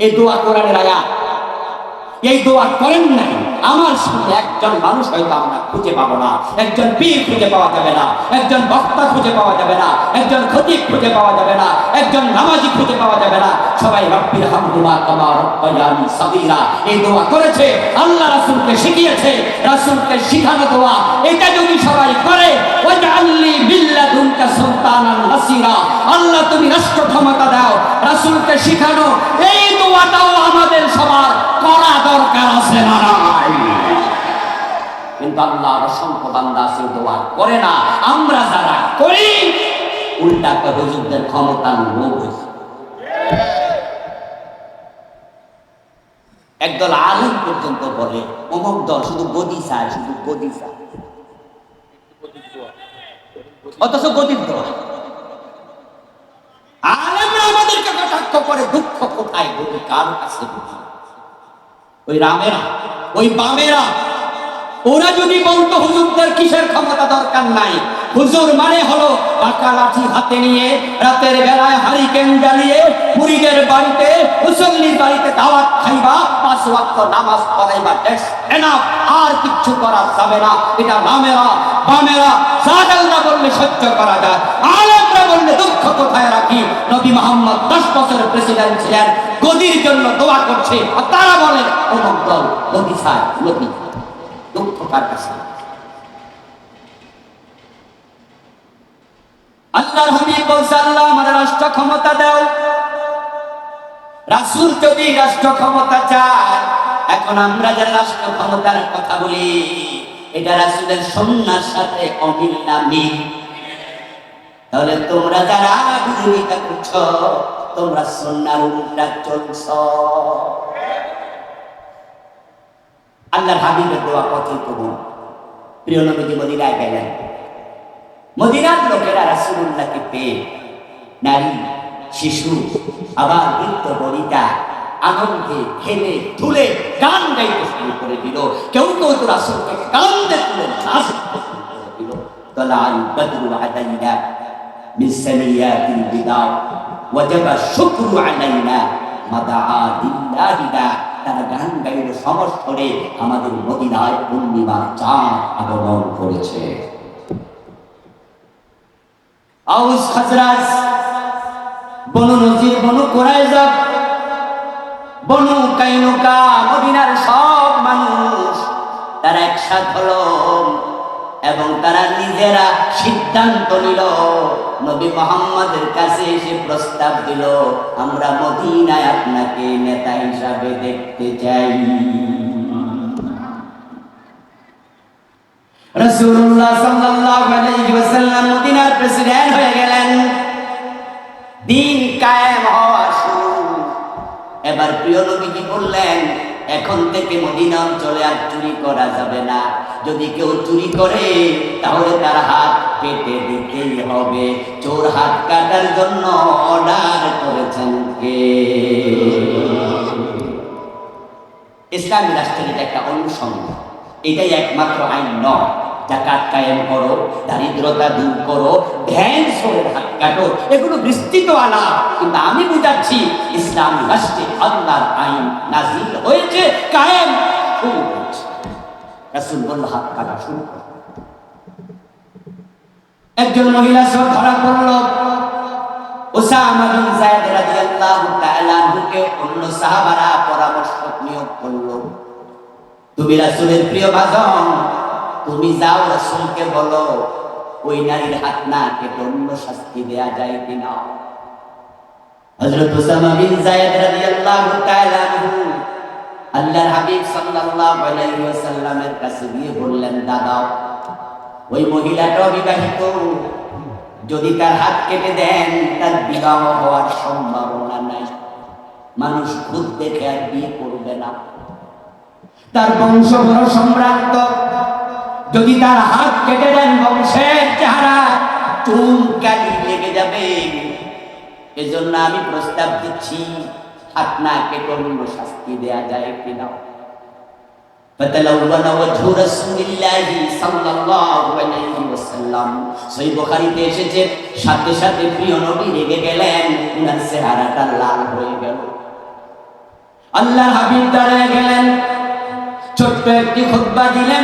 এই দোয়া কোরআনের আয়াত এই দোয়া করেন নাই। আমার সামনে একজন মানুষ হয়তো আমরা খুঁজে পাবো না। একজন পীর খুঁজে পাওয়া যাবে না। একজন বক্তা খুঁজে পাওয়া যাবে না। একজন খতিব খুঁজে পাওয়া যাবে না। একজন নামাজি খুঁজে পাওয়া যাবে না। সবাই রব্বির হামদুমা কামা রব্বায়ানি সাগীরা। এই দোয়া করেছে, আল্লাহ রাসূলকে শিখিয়েছে, রাসূলকে শিখানো দোয়া। এটা যদি সবাই করে, ওয়াজআলনি বিল্লাদুনকা সুলতানান নাসিরা। আল্লাহ তুমি রাষ্ট্র ক্ষমতা দাও, রাসূলকে শিখানো। এই দোয়াটাও আমাদের সবার করা দরকার আছে না নাই? কিন্তু আল্লাহর অসংখ্য আছে দোয়া করে না। আমরা যারা করি, উল্টা হুজুরদের ক্ষমতা লোভ হয়েছে একদল আলেম পর্যন্ত বলে, অমুক দল শুধু গদি চায়, শুধু গদি চায়। অথচ গদির দল। আলেমরা আমাদেরকে কটাক্ষ করে, দুঃখ কোথায়? গদি কার কাছে ওই রামেরা। ওই বামেরা ওরা যদি বলতো হুজুরদের কিসের ক্ষমতা দরকার নাই হুজুর মানে হলো পাকা লাঠি হাতে নিয়ে রাতের বেলায় হারিকেন জ্বালিয়ে পুরীদের বাড়িতে, মুসল্লির বাড়িতে দাওয়াত খাইবা, পাঁচ ওয়াক্ত নামাজ পড়াইবা এনাফ আর কিচ্ছু করা যাবে না। এটা নামেরা, বামেরা সাজালরা বললে সহ্য করা যায়, আলেমরা বললে দুঃখ কোথায় রাখি? নবী মোহাম্মদ দশ বছরের প্রেসিডেন্ট ছিলেন, গদির জন্য দোয়া করছে, আর তারা বলে অমুক দল গদি দুঃখ কার কাছে? আল্লাহর হাবিব বলছে, আল্লাহ আমার রাষ্ট্র ক্ষমতা দাও। রাসূল যদি রাষ্ট্র ক্ষমতা চায়, এখন আমরা যে রাষ্ট্র ক্ষমতার কথা বলি, এটা রাসূলের সন্ন্যার সাথে অমিল না মিল। তাহলে তোমরা যারা বিরোধিতা করছ, তোমরা সন্ন্যার উল্টা চলছ। আল্লাহর হাবিবের দোয়া কত কবুল? প্রিয় নবীজি মদিনায় গেলেন। মদিনার লোকেরা রাসূলুল্লাহকে পেয়ে নারী শিশু আবার বৃদ্ধ বনিতা আনন্দে খেলে তুলে গান গাইতে শুরু করে দিল কেউ কেউ তো রাসূলকে কান্দে তুলে নাচ শুরু করে দিল তলাল বদরু আলাইনা من سنيات البدع وجب الشكر علينا মাদা দিল্লাহিদা তারা গান গাইল সমস্বরে আমাদের মদিনায় পূর্ণিমার চাঁদ আগমন করেছে আউস খাজরাজ, বনু নজির, বনু কোরাইজা বনু কাইনুকা, মদিনার সব মানুষ তারা একসাথ হলো এবং তারা নিজেরা সিদ্ধান্ত নিল, নবী মোহাম্মদের কাছে এসে প্রস্তাব দিল, আমরা মদিনায় আপনাকে নেতা হিসাবে দেখতে চাই। রাসূলুল্লাহ সাল্লাল্লাহু প্রেসিডেন্ট হয়ে গেলেন। দিন কায়েম হওয়া শুরু। এবার প্রিয় নবীজি বললেন এখন থেকে মদিনা অঞ্চলে আর চুরি করা যাবে না। যদি কেউ চুরি করে, তাহলে তার হাত কেটে দিতেই হবে। চোর হাত কাটার জন্য অর্ডার করেছেন কে? ইসলামী রাষ্ট্রের একটা অনুষঙ্গ এটাই একমাত্র আইন নয়। জাকাত কায়েম করো, দারিদ্রতা দূর করো, ধ্যান সরের হাত কাটো, এগুলো বিস্তৃত আলা। কিন্তু আমি বুঝাচ্ছি, ইসলাম রাষ্ট্রে আল্লাহর আইন নাজিল হয়েছে, কায়েম শুরু হয়েছে। রাসূল বলল, হাত কাটা শুরু। একজন মহিলা সব ধরা পড়ল। ওসামা বিন যায়েদ রাদিয়াল্লাহু তাআলা আনহুকে অন্য সাহাবারা পরামর্শ নিয়োগ করল। তুমি রাসূলের প্রিয় ভাজন। তুমি যাও রাসূলকে বলো, ওই নারীর হাত না কেটে অন্য শাস্তি দেয়া যায় কিনা? হযরত ওসামা বিন যায়েদ রাদিয়াল্লাহু তাআলা আল্লাহর হাবিব সাল্লাল্লাহু আলাইহি ওয়াসাল্লামের কাছে গিয়ে বললেন, দাদা, ওই মহিলাটা অবিবাহিত যদি তার হাত কেটে দেন, তার বিবাহ হওয়ার সম্ভাবনা নাই। মানুষ খুদ দেখে আর বিয়ে করবে না। তার বংশ বড় সম্ভ্রান্ত যদি তার হাত কেটে দেন বংশের চেহারা চুলকানি লেগে যাবে এজন্য আমি প্রস্তাব দিচ্ছি হাত না কেটে অন্য শাস্তি দেয়া যায় কিনা فتلون وجه رسول الله صلى الله عليه وسلم সহিহ বুখারীতে এসেছে সাথে সাথে প্রিয় নবী রেগে গেলেন উনার চেহারাটা লাল হয়ে গেল আল্লাহ হাবিব দাঁড়ায় গেলেন ছোট্ট একটি খুতবা দিলেন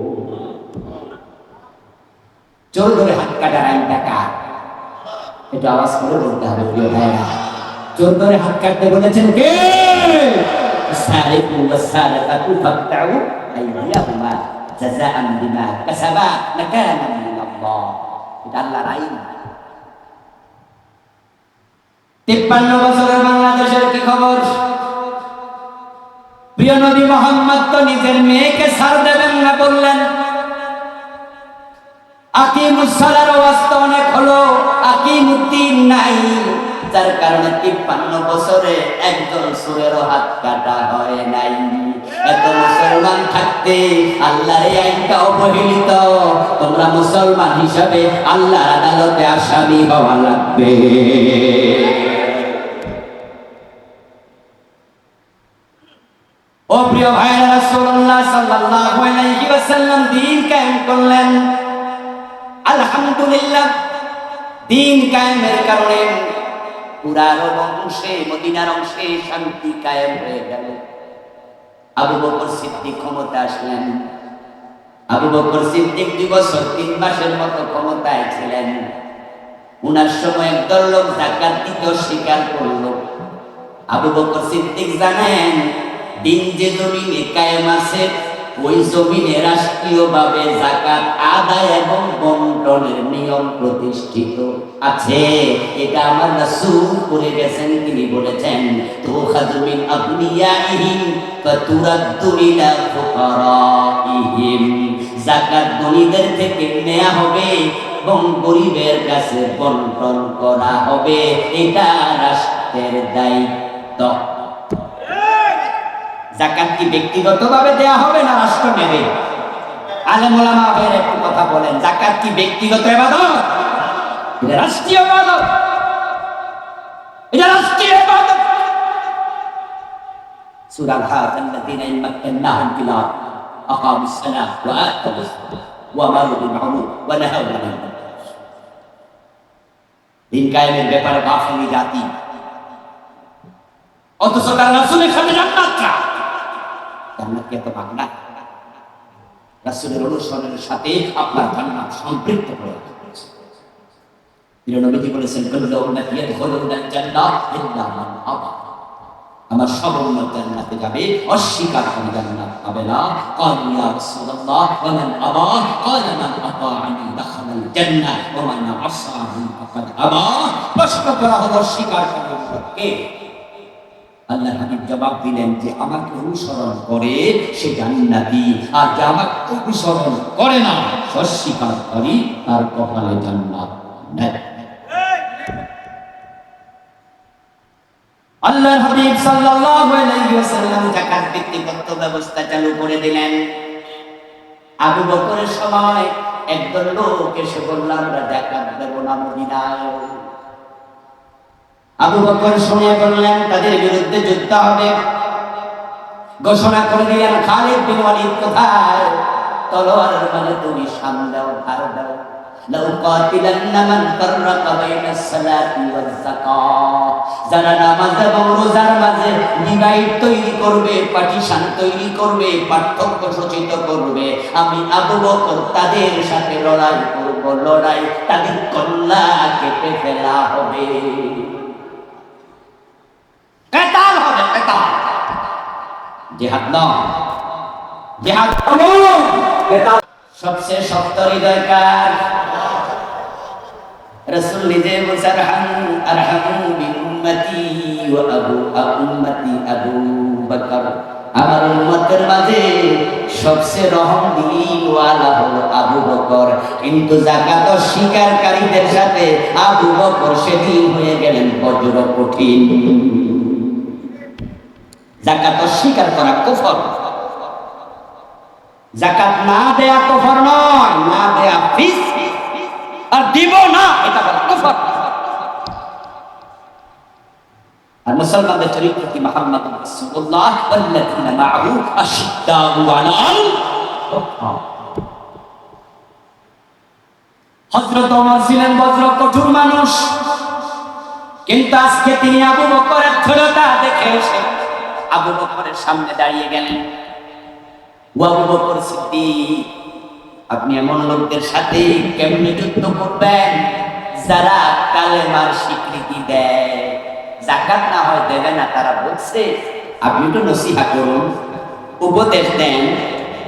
চোর ধরে হাত কাটার আইন টাকা এটা আওয়াজ করে বলতে হবে প্রিয় ভাইরা চোর ধরে হাত কাটতে বলেছেন কে السارق والسارقة فاقطعوا أيديهما جزاء بما كسبا نكالا من الله এটা আল্লাহর আইন তিপ্পান্ন বছরের বাংলাদেশের কি খবর প্রিয় নবী মোহাম্মদ তো নিজের মেয়েকে ছাড় দেবেন না বললেন যার কারণে তিপ্পান্ন বছরে একজন হাত কাটা হয় নাই। এত মুসলমান থাকতে আইনটা অবহেলিত। তোমরা মুসলমান হিসাবে আল্লাহর আদালতে আসামি হওয়া লাগবে। ও প্রিয় ভাইরা রাসূলুল্লাহ সাল্লাল্লাহু দ্বীন কায়েম করলেন। আলহামদুলিল্লাহ দ্বীন কায়েমের কারণে পুরানো অংশে মদিনার অংশে শান্তি কায়েম হয়ে গেল। আবু বকর সিদ্দিক ক্ষমতা আসলেন। আবু বকর সিদ্দিক দুই বছর তিন মাসের মতো ক্ষমতায় ছিলেন। উনার সময় একদল লোক জাকাত দিতে স্বীকার করল। আবু বকর সিদ্দিক জানেন, দিন যে জমিনে কায়েম আছে ওই জমিনে রাষ্ট্রীয়ভাবে জাকাত আদায় এবং বন্টনের নিয়ম প্রতিষ্ঠিত আছে। এটা আমার রাসূল করে গেছেন, তিনি বলেছেন তো খাজমিন আবনিয়াইহিম ফাতুরাদ্দু ইলা ফুকারাইহিম। জাকাত ধনীদের থেকে নেওয়া হবে এবং গরিবের কাছে বন্টন করা হবে। এটা রাষ্ট্রের দায়িত্ব। জাকাত কি ব্যক্তিগতভাবে দেয়া হবে না রাষ্ট্র নেবে আলেম ওলামা ভাইয়ের একটু কথা বলেন জাকাত কি ব্যক্তিগত ইবাদত এটা রাষ্ট্রীয় ইবাদত এটা রাষ্ট্রীয় ইবাদত সূরা আল-হাজ الذين إن مكناهم في الأرض أقاموا الصلاة وآتوا الزكاة وأمروا بالمعروف ونهوا عن المنكر দিন কায়েমের ব্যাপারে গাফিলি জাতি অথচ তার রাসূলের সাথে জান্নাত চায় জান্নাত কি বাংলা রাসূলের অনুসরণের সাথে আপনার জান্নাত সম্পৃক্ত রাখা নবীজি বলেছেন আমার সব উম্মত জান্নাতে যাবে, অস্বীকার করে জান্নাত পাবে না। ক্বালু ইয়া রাসূলুল্লাহ, ওয়া আবা? ক্বালা মান আতাআনি দাখালা আল জান্নাহ। ওয়া মান ফাকাদ আবা। প্রশ্ন করা হলো, অস্বীকার করে কে? আল্লাহ হাবিব জবাব দিলেন যে, আমাকে অনুসরণ করে সে জান্নাতি, আর যে আমাকে অনুসরণ করে না অস্বীকার করি তার কপালে জান্নাত আল্লাহ হাবিব সাল্লাল্লাহু আলাইহি ওয়াসাল্লাম যাকাত ভিত্তিক ব্যবস্থা চালু করে দিলেন। আবু বকরের সময় একদল লোক এসে বলল, আমরা যাকাত দেব না মদিনায়। আবু বকর বললেন, তাদের বিরুদ্ধে যুদ্ধ হবে। ঘোষণা করে দিলেন খালিদ বিন ওয়ালিদ কোথায়? তলোয়ারের মানে তুমি দাও দাও। তৈরি করবে তৈরি করবে, পার্থক্য করবে, আমি আবু তাদের সাথে লড়াই করব, লড়াই তাদের কল্লা কেটে ফেলা হবে। কেতাল হবে কেতাল জিহাদ নয় জিহাদ কেতাল সবচেয়ে শক্ত নিজে আরহাম ওয়া আবু আবু বকর আমার উম্মতের মাঝে সবচেয়ে রহম দিলওয়ালা হলো আবু বকর কিন্তু জাকাত স্বীকারকারীদের সাথে আবু বকর সেদিন হয়ে গেলেন বজ্র কঠিন জাকাত অস্বীকার করা কুফর। জাকাত না দেয়া কফর নয়, না দেয়া ফিস। আর দিব না, এটা বলা কফর। আর মুসলমানদের চরিত্র কি মোহাম্মদ রাসূলুল্লাহ? ওয়াল্লাযিনা মাআহু আশিদ্দাউ আলাল হযরত ওমর ছিলেন বজ্র কঠোর মানুষ। কিন্তু আজকে তিনি আবু বকরের দৃঢ়তা দেখে এসে আবু বকরের সামনে দাঁড়িয়ে গেলেন। আবু বকর সিদ্দিক, আপনি এমন লোকদের সাথে কেমনে যুদ্ধ করবেন? যারা কালেমার স্বীকৃতি দেয়। জাকাত না হয় দেবে না, তারা বলছে, আপনি তো নসিহা করুন, উপদেশ দেন।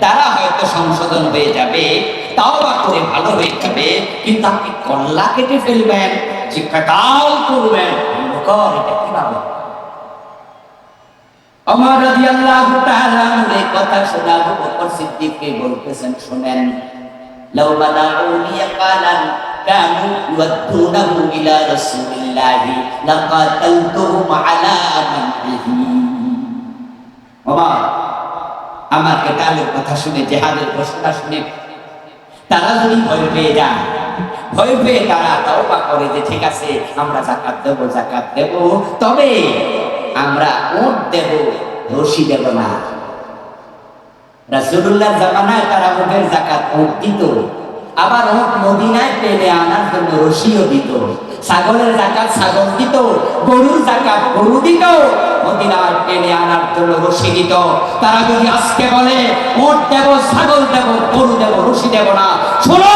তারা হয়তো সংশোধন হয়ে যাবে তাও বা করে ভালো হয়ে যাবে, কিন্তু আপনি কল্লা কেটে ফেলবেন শিক্ষাটাও করবেন কর এটা কীভাবে? আমার রাদিয়াল্লাহু তাআলা আনহুর কথা শুনে আবু বকর সিদ্দিককে বলতেছেন, শুনেন, লাউ বাদাউনি কালান ইউদ্দুনাহু ইলা ওমর, আমার কথা শুনে, জেহাদের ঘোষণা শুনে, তারা যদি ভয় পেয়ে যান ভয় পেয়ে তারা তওবা করে যে, ঠিক আছে, আমরা জাকাত দেব জাকাত দেব। তবে আমরা উট দেব, রশি দেব না। রাসূলুল্লাহ জামানায় তারা উটের জাকাত উট দিত। আবার উট মদিনায় পেলে আনার জন্য রশিও দিত। ছাগলের জাকাত ছাগল দিত, গরুর জাকাত গরু দিত। মদিনায় পেলে আনার জন্য রশি দিত। তারা যদি আজকে বলে, উট দেব, ছাগল দেব, গরু দেব, রশি দেব না শোনো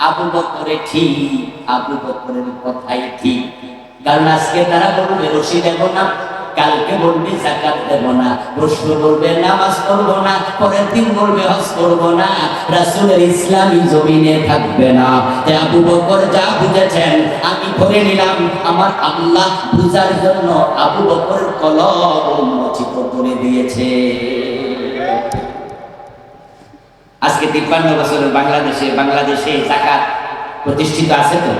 আবু বকরে ঠিক, আবু বকরের কথাই ঠিক। কারণ আজকে তারা বলবে, রশি দেব না, কালকে বলবে, জাকাত দেব না। প্রশ্ন বলবে, নামাজ পড়ব না, পরের দিন বলবে, হজ করব না। রাসূলের ইসলামী জমিনে থাকবে না। যে আবু বকর যা বুঝেছেন, আমি ধরে নিলাম, আমার আল্লাহ বুঝার জন্য আবু বকর কলম উন্মোচিত করে দিয়েছে। আজকে তিপ্পান্ন বছরের বাংলাদেশে বাংলাদেশে জাকাত প্রতিষ্ঠিত আছে তো?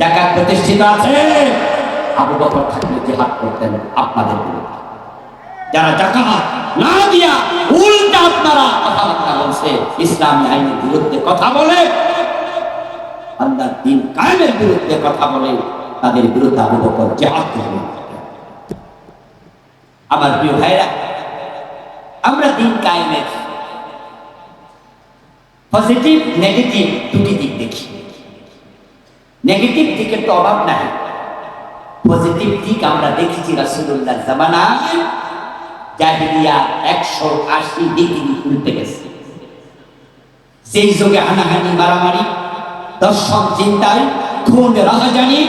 জাকাত প্রতিষ্ঠিত আছে? আবু বকর থাকলে জেহাদ করতেন আপনাদের যারা জাকাত না দিয়া উল্টা আপনারা কথাবার্তা বলছে, ইসলামী আইনের বিরুদ্ধে কথা বলে দিন কায়েমের বিরুদ্ধে কথা বলে, তাদের বিরুদ্ধে আবু বকর জেহাদ করবেন আমার প্রিয় ভাইরা, আমরা দিন কায়েমের পজিটিভ নেগেটিভ দুটি দিক দেখি। নেগেটিভ দিকের তো অভাব নাই। পজিটিভ দিক আমরা দেখেছি রাসূলুল্লাহ জামানায়। জাহিলিয়া একশো আশি ডিগ্রি উল্টে গেছে। সেই যুগে হানাহানি, মারামারি, দর্শক চিন্তায়, খুন, রাহাজানি,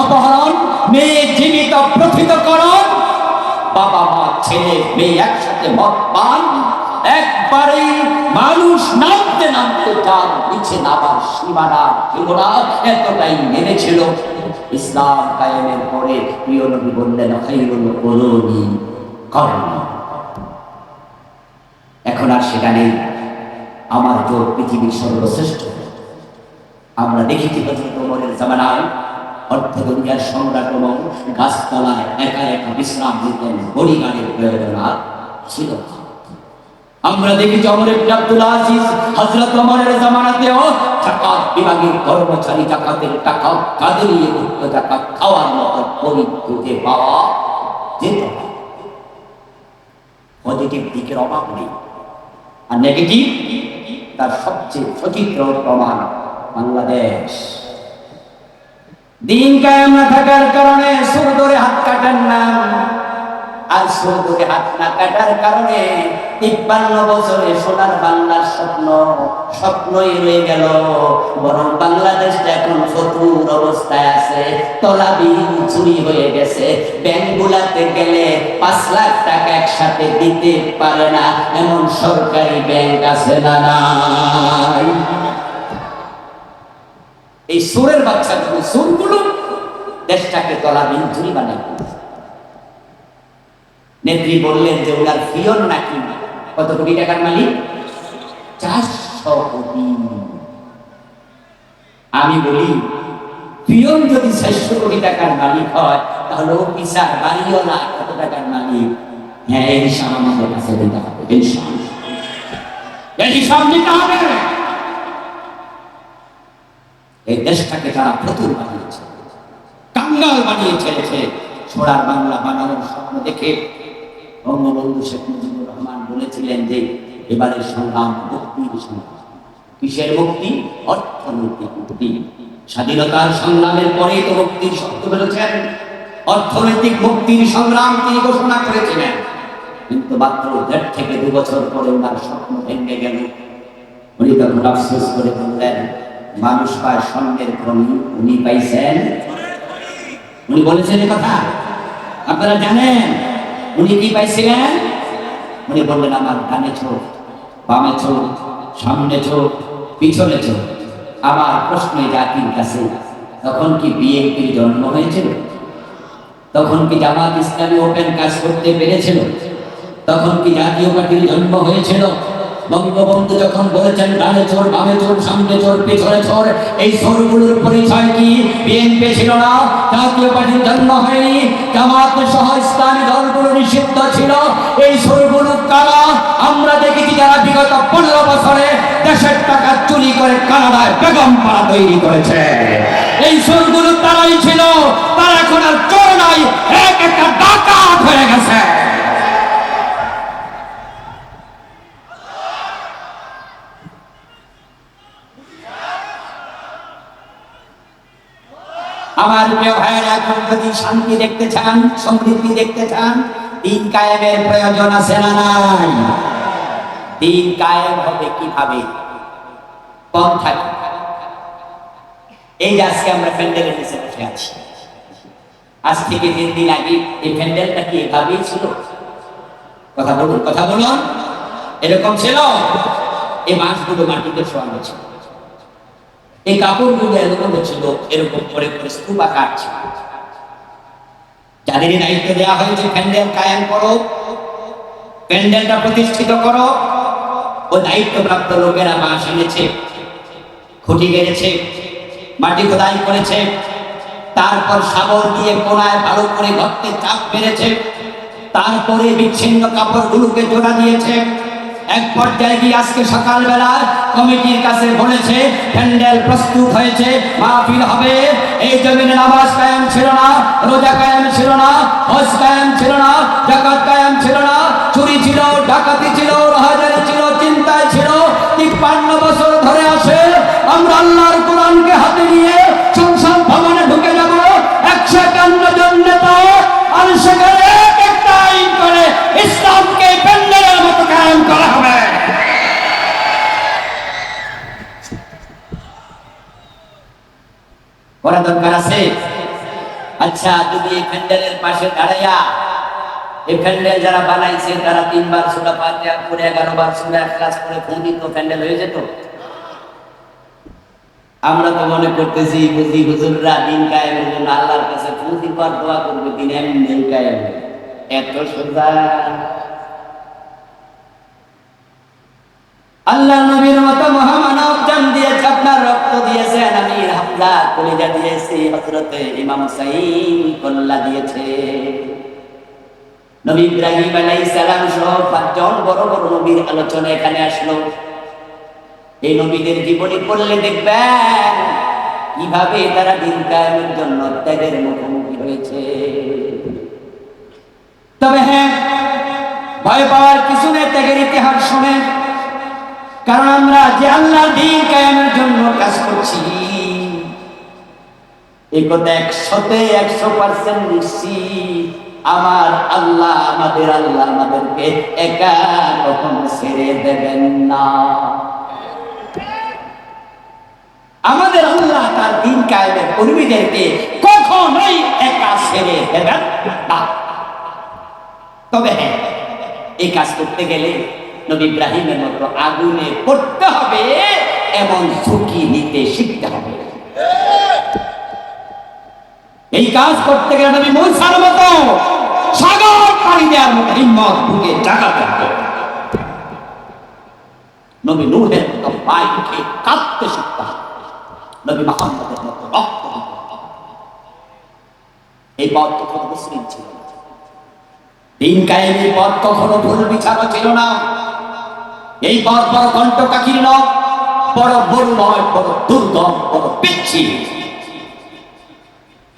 অপহরণ, মেয়ে জীবিত প্রথিতকরণ বাবা মা ছেলে, মেয়ে একসাথে মদ পান একবারে মানুষ নামতে নামতে তার নিচে নামার সীমানা সীমানা এতটাই ইসলাম কায়েমের পরে প্রিয় নবী বললেন, খাইরুল এখন আর সেটা নেই। আমার জোর পৃথিবীর সর্বশ্রেষ্ঠ। আমরা দেখেছি হজরত সম্রাট এবং গাছতলায় একা একা বিশ্রাম নিতেন বড়িগাড়ির প্রয়োজন আর ছিল। না। আমরা দেখি অমর ইবনে আজিজ জামানাতেও বিভাগের কর্মচারী জাকাতের টাকা জাকাত খাওয়ার মতো পাওয়া যেত পজিটিভ দিকের অভাব নেই। আর নেগেটিভ তার সবচেয়ে সচিত্র প্রমাণ বাংলাদেশ। দিন কায়েম না থাকার কারণে সুর ধরে হাত কাটেন না আর সুর ধরে হাত না কাটার কারণে তিপ্পান্ন বছরে সোনার বাংলার স্বপ্ন, স্বপ্নই রয়ে গেল। বরং বাংলাদেশটা এখন ফতুর অবস্থায় আছে। তলাবিহীন চুরি হয়ে গেছে। ব্যাংকগুলাতে গেলে পাঁচ লাখ টাকা একসাথে দিতে পারে না। এমন সরকারি ব্যাংক আছে না নাই? এই সোরের বাচ্চাগুলো সোরগুলো দেশটাকে তলাবিন ঝুড়ি বানাই নেত্রী বললেন যে, ওনার ফিয়ন নাকি কত কোটি টাকার মালিক? চারশো কোটি। আমি বলি, পিয়ন যদি চারশো কোটি টাকার মালিক হয়, তাহলে কত টাকার মালিক? হ্যাঁ এই কাছে দিতে হবে এই এই দিতে হবে। এই দেশটাকে তারা প্রতুল বানিয়েছে, কাঙ্গাল বানিয়ে ছেড়েছে ছোড়ার বাংলা বানানোর স্বপ্ন দেখে বঙ্গবন্ধু শেখ মুজিবুর বলেছিলেন যে এবারের সংগ্রাম মুক্তির সংগ্রাম। কিসের মুক্তি অর্থনৈতিক মুক্তি স্বাধীনতার সংগ্রামের পরে তো মুক্তির শব্দ বলেছেন অর্থনৈতিক মুক্তির সংগ্রাম তিনি ঘোষণা করেছিলেন। কিন্তু মাত্র দেড় থেকে দু বছর পরে ওনার স্বপ্ন ভেঙে গেল। উনি তখন আফসোস করে বললেন, মানুষ পায় স্বর্ণের ক্রমী উনি পাইছেন উনি বলেছেন কথা। আপনারা জানেন, উনি কি পাইছিলেন? উনি বললেন, আমার ডানে চোখ বামে চোখ সামনে চোখ পিছনে চোখ আমার প্রশ্ন জাতির কাছে, তখন কি বিএনপির জন্ম হয়েছিল? তখন কি জামাত ইসলামী ওপেন কাজ করতে পেরেছিল? তখন কি জাতীয় পার্টির জন্ম হয়েছিল? বঙ্গবন্ধু যখন বলেছেন, ডানে চোর, বামে চোর, সামনে চোর, পিছনে চোর, এই চোরগুলোর পরিচয় কি? বিএনপি ছিল না, জাতীয় পার্টির জন্ম হয়নি, জামাত সহ ইসলামী দলগুলো নিষিদ্ধ ছিল। এই চোরগুলো কারা? আমরা দেখেছি যারা বিগত পনেরো বছরে দেশের টাকা চুরি করে কানাডায় বেগম পাড়া তৈরি করেছে। এই চোরগুলো তারাই ছিল, তারা এখন আর চোর নাই, এক একটা ডাকাত হয়ে গেছে। আমার প্রিয় ভাইয়ের, এখন যদি শান্তি দেখতে চান, সমৃদ্ধি দেখতে চান, দিন কায়েমের প্রয়োজন আছে না নাই? দিন কায়েম হবে কীভাবে? পন্থা? এই যে আজকে আমরা প্যান্ডেলের নিচে বসে আছি। আজ থেকে তিন দিন আগে এই প্যান্ডেলটা কি এভাবেই ছিল? কথা বলুন কথা বলুন। এরকম ছিল? এই মাছগুলো মাটিতে শোয়ানো ছিল। এই কাপড়গুলো এরকম ছিল, এরকম করে করে স্তূপ আকার যাদের দায়িত্ব দেওয়া হয়েছে, প্যান্ডেল কায়েম করো, প্যান্ডেলটা প্রতিষ্ঠিত করো, ও দায়িত্বপ্রাপ্ত লোকেরা বাঁশ এনেছে, খুঁটি গেড়েছে, মাটি খোদাই করেছে, তারপর শাবল দিয়ে কোনায় ভালো করে গর্তে চাপ মেরেছে, তারপরে বিচ্ছিন্ন কাপড়গুলোকে জোড়া দিয়েছে, এক পর্যায়ে গিয়ে আজকে সকালবেলা কমিটির কাছে বলেছে, প্যান্ডেল প্রস্তুত হয়েছে, মাহফিল হবে। এই জমিনে নামাজ কায়াম ছিল না, রোজা কায়াম ছিল না, হজ কায়াম ছিল না, জাকাত কায়াম ছিল না, চুরি ছিল, ডাকাতি ছিল, রাহাজারি ছিল, চিন্তায় ছিল। তিপ্পান্ন বছর ধরে আসে, আমরা আল্লাহর করা দরকার আছে? আচ্ছা যদি এই প্যান্ডেলের পাশে দাঁড়াইয়া, এই প্যান্ডেল যারা বানাইছে, তারা তিনবার সুরা পাতিহা করে এগারো বার সুরা ক্লাস করে ফোন তো প্যান্ডেল হয়ে যেত? আমরা তো মনে করতেছি, বুঝি হুজুররা দিন কায়েমের জন্য আল্লাহর কাছে প্রতিবার দোয়া করবে, দিন এমনি কায়েম। এত সোজা। আল্লাহ নবীর মতো মহামানব জান দিয়েছে, আপনার রক্ত দিয়েছেন আমির হামজা কলিজা দিয়েছে হজরতে ইমাম হুসাইন কল্লা দিয়েছে। নবী ইব্রাহিম আলাইহিস সালাম সহ পাঁচজন বড় বড় নবীর আলোচনা এখানে আসলো। এই নবীদের জীবনী পড়লে দেখবেন কীভাবে তারা দিন কায়েমের জন্য ত্যাগের মুখোমুখি হয়েছে। তবে হ্যাঁ ভয় পাওয়ার কিছু নেই, ত্যাগের ইতিহাস শুনে। কারণ আমরা যে আল্লাহর দিন কায়েমের জন্য কাজ করছি। এই কথা একশোতে একশো পার্সেন্ট নিশ্চিত আমার আল্লাহ আমাদের আল্লাহ আমাদেরকে একা কখনো ছেড়ে দেবেন না। আমাদের আল্লাহ তার দিন কায়েমের কর্মীদেরকে কখনোই একা ছেড়ে দেবেন না। তবে হ্যাঁ এই কাজ করতে গেলে নবী ইব্রাহিমের মতো আগুনে পড়তে হবে এমন ঝুঁকি নিতে শিখতে হবে এই কাজ করতে গেলে নবী মূসার মতো সাগর পাড়ি দেওয়ার মতো হিম্মত বুকে জাগাতে হবে নবী নূহের মতো উঠে কাঁদতে শিখতে হবে। নবী মাহমদের মতো রক্ত এই পথ কখনো মুসলিম ছিল না। দিন কায়েমের পথ কখনো ভুল বিছানো ছিল না এই পথ বড় কণ্ঠকাকীর্ণ বড় বড়ুময় বড় দুর্গম, বড় পিচ্ছি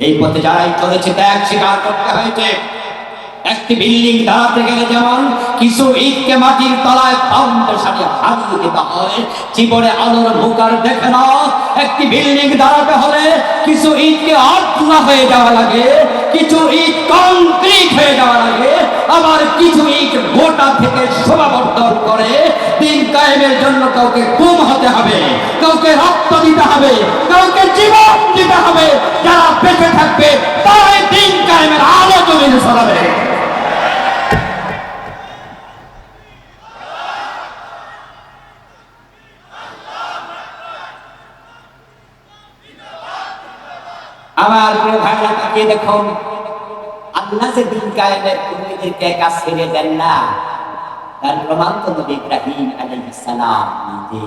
এই পথে যারাই চলেছে, ত্যাগ স্বীকার করতে হয়েছে। একটি বিল্ডিং দাঁড়াতে গেলে যেমন কিছু ইটকে মাটির তলায় ফাউন্ডেশনে হারিয়ে দিতে হয়, জীবনে আলোর মুখার দেখে না। একটি বিল্ডিং দাঁড়াতে হলে কিছু ইটকে অর্থনা হয়ে যাওয়া লাগে, কিছু ইট কংক্রিট হয়ে যাওয়া লাগে, আবার কিছু ইট গোটা থেকে শোভাবর্ধন করে। দিন কায়েমের জন্য কাউকে গুম হতে হবে, কাউকে রক্ত দিতে হবে, কাউকে জীবন দিতে হবে, যারা বেঁচে থাকবে তারাই দিন কায়েমের আলো জমিনে ছড়াবে। আমার প্রিয় ভাইরা, তাকিয়ে দেখুন, আল্লাহ যে দিন কায়েমের কর্মীদেরকে কাজ ছেড়ে দেন না তার প্রমাণ তো নবী ইব্রাহিম আলাইহিস সালাম নিজে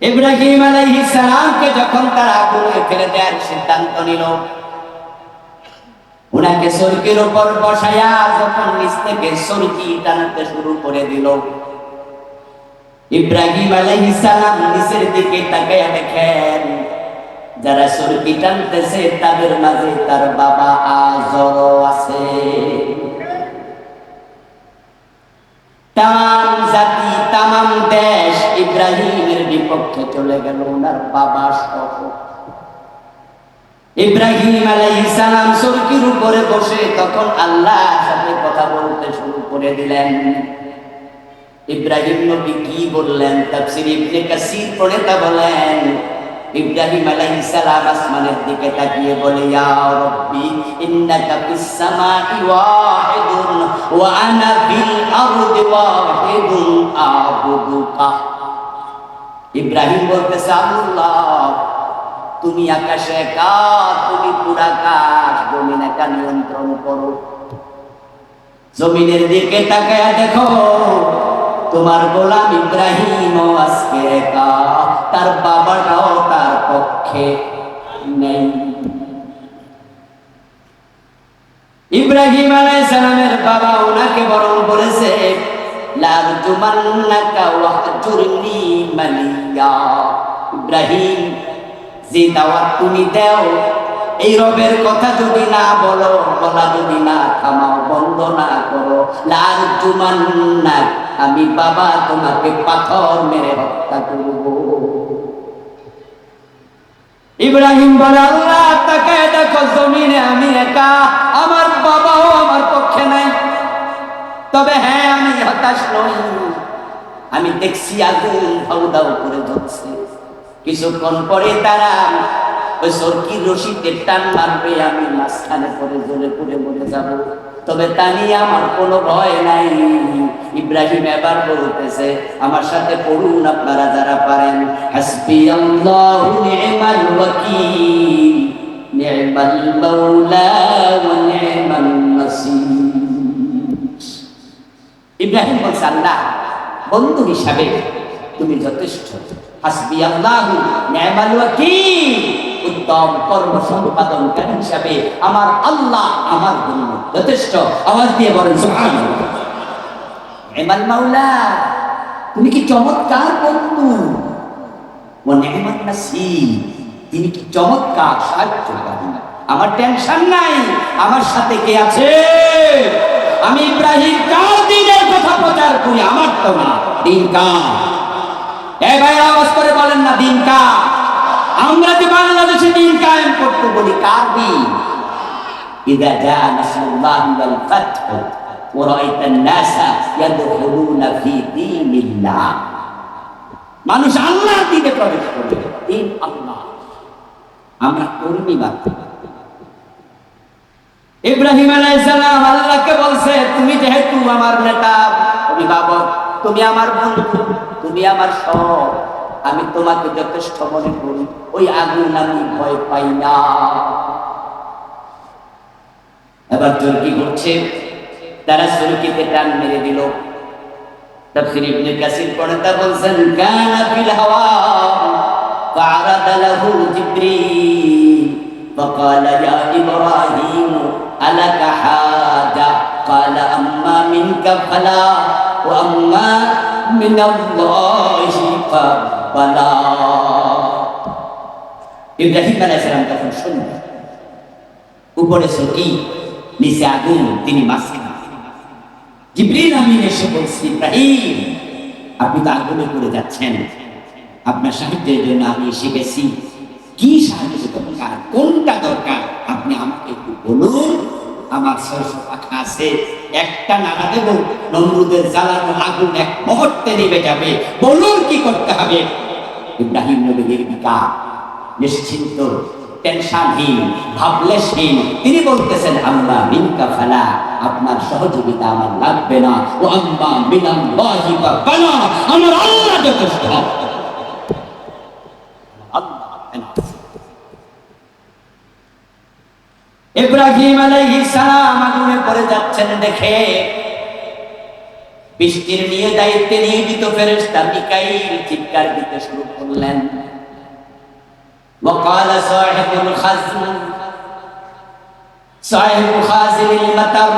ইব্রাহিম আলাইহিস সালামকে যখন তারা আগুনে ফেলে দেওয়ার সিদ্ধান্ত নিল ওনাকে সরকির উপর বসায়া যখন নিচ থেকে সরকি টানতে শুরু করে দিল, ইব্রাহিম আলাইহিস সালাম নিচের দিকে তাকায়া দেখেন, যারা সরকি টানতেছে তাদের মাঝে তার বাবা আজরও আছে। তাম জাতি, তামাম দেশ ইব্রাহিমের বিপক্ষে চলে গেল ওনার বাবা সহ। ইব্রাহিম সালাম সরকির উপরে বসে তখন আল্লাহর সাথে কথা বলতে শুরু করে দিলেন। ইব্রাহিম নবী কি বললেন? তাফসীর ইবনে কাসির প্রণেতা বলেন, ইব্রাহিম আলাইহিস সালাম আসমানের দিকে তাকিয়ে বলে, ইয়া রাব্বি, ইন্নাকা ফিস সামাই ওয়া আনা ফিল আরদি ওয়াহিদুন আবুদুকা। ইব্রাহিম বলতেছে, আল্লাহ, তুমি আকাশে একা তুমি পুরাকাশ জমিন একা নিয়ন্ত্রণ করো। জমিনের দিকে তাকায়া দেখো, তোমার গোলাম ইব্রাহিম আজকে একা, তার বাবাটাও তার পক্ষে নেই। ইব্রাহিম আলাইহিস সালামের বাবা ওনাকে বরং বলেছে লারজুমান্নাকা ওয়াহজুরনি মালিয়া। ইব্রাহিম যে দাওয়াত তুমি দাও। এই রবের কথা যদি না বলো, বলা যদি না থামাও বন্ধ না করো। লার জুমান্না আমি বাবা তোমাকে পাথর মেরে হত্যা করব। ইব্রাহিম বলে, আল্লাহ, তাকে দেখো, জমিনে আমি একা, আমার বাবাও আমার পক্ষে নাই। তবে হ্যাঁ আমি হতাশ নই। আমি দেখছি আগুন দাউ দাউ করে জ্বলছে কিছুক্ষণ পরে তারা ওই সরকির রশিদের টান মারবে, আমি মাঝখানে পরে জ্বলে পুড়ে মরে যাব। তবে তা নিয়ে আমার কোনো ভয় নাই। ইব্রাহিম এবার বলতেছে, আমার সাথে পড়ুন আপনারা যারা পারেন। হাসবি আল্লাহু নি'মাল ওয়াকিল। নি'মাল মাওলা ওয়া নি'মান নাসির। ইব্রাহিম বলছে, আল্লাহ, বন্ধু হিসাবে তুমি যথেষ্ট। হাসবি আল্লাহ নি'মাল ওয়াকিল। উত্তম কর্ম সম্পাদনকারী হিসাবে আমার আল্লাহ আমার জন্য যথেষ্ট? আওয়াজ দিয়ে বলেন মাওলা, তুমি কি চমৎকার বন্ধু? নাসির তিনি কি চমৎকার আমার টেনশন নাই, আমার সাথে কে আছে? আমি ইব্রাহিম কার দিনের কথা প্রচার করি, আমার তো না, দিন কার? এ ভাই আওয়াজ করে বলেন না, দিন কার? আমরা যে বাংলাদেশে দিন কায়েম করতে বলি কার দিন إذا جاء نصر الله والفتح ورأيت الناس يدخلون في دين الله মানুষ আল্লাহ দিনে প্রবেশ করবে দিন আল্লাহ আমরা কর্মী মাত্র ইব্রাহিম আলাইসালাম আল্লাহকে বলছে তুমি যেহেতু আমার নেতা অভিভাবক তুমি আমার বন্ধু তুমি আমার সব আমি তোমাকে যথেষ্ট মনে করি ওই আগুন আমি ভয় পাই না এবার চোর কি করছে তারা চোরকিতে টান মেরে দিল তাফসীর ইবনে কাসির পড়তে বলছেন কানা ফিল হাওয়া فعرض له جبريل فقال يا إبراهيم ألك حاجة قال أما منك فلا وأما من الله রব্বানা। তখন উপরে সকি নিচে আগুন, তিনি জিব্রিল আমিন এসে বলছি, ইব্রাহিম, আপনি তো আগুনে করে যাচ্ছেন। আপনার সাহিত্যের জন্য আমি এসে গেছি কি সাহায্য দরকার কোনটা দরকার? আপনি আমাকে একটু বলুন। আমার সরষ পাখা আছে। একটা নাড়া দেব। নমরুদের জ্বালানো আগুন এক মুহূর্তে নেমে যাবে। বলুন কি করতে হবে? ইব্রাহিম নবী নির্বিকা নিশ্চিন্ত টেনশনহীন তিনি বলতেছেন মিনকা আপনার সহযোগিতা আমার লাগবে না। ও আম্মা আমার আল্লাহ যথেষ্ট। ইব্রাহিম আলাইহিস সালাম আগুনে পড়ে যাচ্ছেন দেখে বৃষ্টির নিয়ে দায়িত্বে নিয়োজিত ফেরেশতা মিকাইল চিৎকার দিতে শুরু করলেন وقال صاحب الخزم صاحب خازن المطر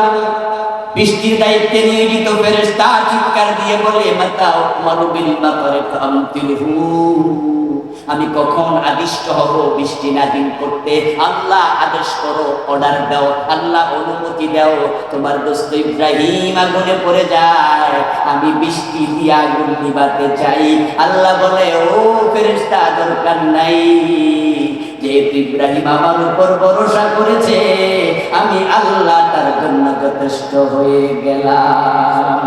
বৃষ্টির দায়িত্বে নিয়োজিত ফেরেশতা চিৎকার দিয়ে বলে মাতা উমারু বিল মাতরে ফামতিলহু আমি কখন আদিষ্ট হব বৃষ্টি নাজিল করতে? আল্লাহ আদেশ করো অর্ডার দাও, আল্লাহ অনুমতি দাও। তোমার দোস্ত ইব্রাহিম আগুনে পড়ে যায়। আমি বৃষ্টি দিয়ে আগুন নিবাতে চাই। আল্লাহ বলে, ও ফেরেশতা, দরকার নাই। যেহেতু ইব্রাহিম আমার উপর ভরসা করেছে, আমি আল্লাহ তার জন্য যথেষ্ট হয়ে গেলাম।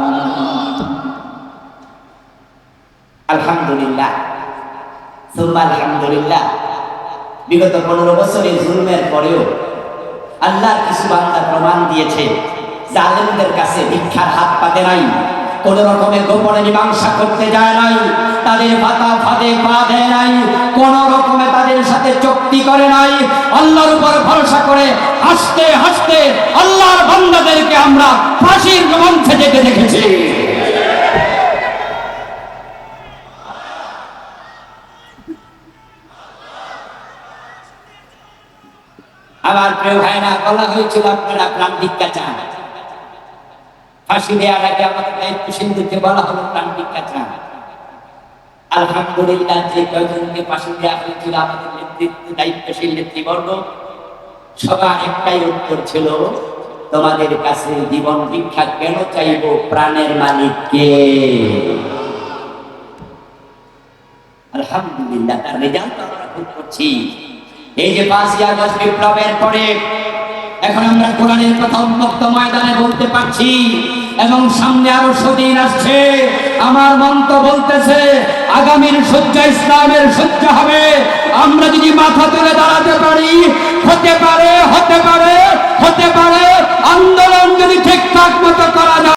আলহামদুলিল্লাহ। আলহামদুলিল্লাহ। বিগত পনেরো বছরের জুলমের পরেও আল্লাহর কিছু বান্দা প্রমাণ দিয়েছে, জালেমদের কাছে ভিক্ষার হাত পাতে নাই, কোন রকমের গোপনে মীমাংসা করতে যায় নাই, তাদের পাতা ফাঁদে পা দেয় নাই, কোন রকমে তাদের সাথে চুক্তি করে নাই, আল্লাহর উপর ভরসা করে হাসতে হাসতে আল্লাহর বান্দাদেরকে আমরা ফাঁসির মঞ্চে যেতে দেখেছি আমার প্রিয় ভাইরা বলা হয়েছিল আপনারা প্রাণ ভিক্ষা চান ফাঁসি দেওয়ার আগে আমাদের দায়িত্বশীল দিতে বলা হলো প্রাণ ভিক্ষা চান আলহামদুলিল্লাহ, যে কয়জনকে ফাঁসি দেওয়া হয়েছিল, আমাদের নেতৃত্ব, দায়িত্বশীল নেতৃবর্গ, সবার একটাই উত্তর ছিল, তোমাদের কাছে জীবন ভিক্ষা কেন চাইব? প্রাণের মালিককে আলহামদুলিল্লাহ, তার রেজাল্ট আমরা ভোগ করছি। এই যে পাঁচই আগস্ট বিপ্লবের পরে, এখন আমরা কোরআনের কথা উন্মুক্ত ময়দানে বলতে পারছি, এবং সামনে আরও সদিন আসছে। আমার মন তো বলতেছে, আগামীর সজ্জা ইসলামের সজ্জা হবে। আমরা যদি মাথা তুলে দাঁড়াতে পারি, হতে পারে হতে পারে হতে পারে, আন্দোলন যদি ঠিকঠাক মতো করা যায়।